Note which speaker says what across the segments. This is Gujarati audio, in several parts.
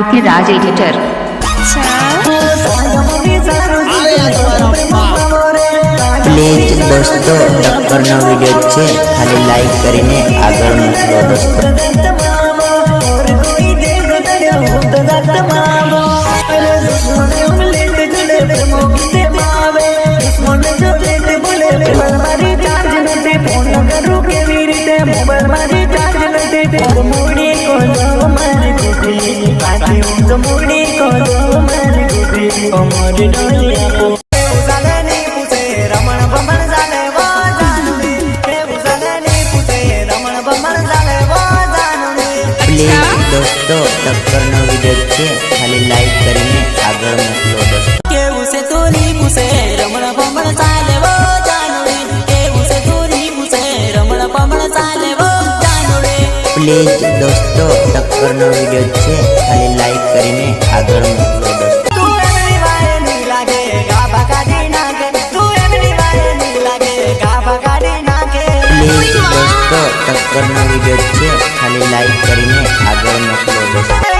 Speaker 1: ఆర్కే రాజ్ ఎడిటర్
Speaker 2: પ્લીઝ દોસ્તો ટક્કરનો વિડીયો છે ખાલી લાઈક કરીને આગળ મોકલો દોસ્તો પ્લીઝ દોસ્તો ટક્કરનો વીડિયો છે ખાલી લાઈક કરીને આગળ મોકલો દોસ્તો
Speaker 3: કેવું છે? તુરી પૂછે
Speaker 2: પ્લીઝ દોસ્તો ટક્કરનો વીડિયો છે. ખાલી લાઈક કરીને આગળ મોકલો દોસ્તો. પ્લીઝ દોસ્તો ટક્કરનો વીડિયો છે. ખાલી લાઈક કરીને આગળ મોકલો દોસ્તો.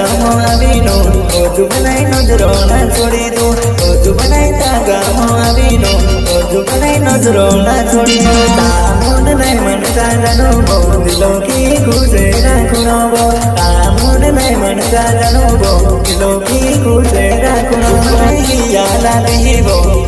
Speaker 4: વતના કરતી ચમડે કડી ના કુલી જાનુડી દેવી વતના કરતી ચમડે કડી ના કુલી જાનુડી
Speaker 2: પ્લીઝ દોસ્તો ટક્કરનો વિડીયો છે ખાલી લાઈક કરીને આગળ મોકલો
Speaker 5: Ojo banai yala ribo,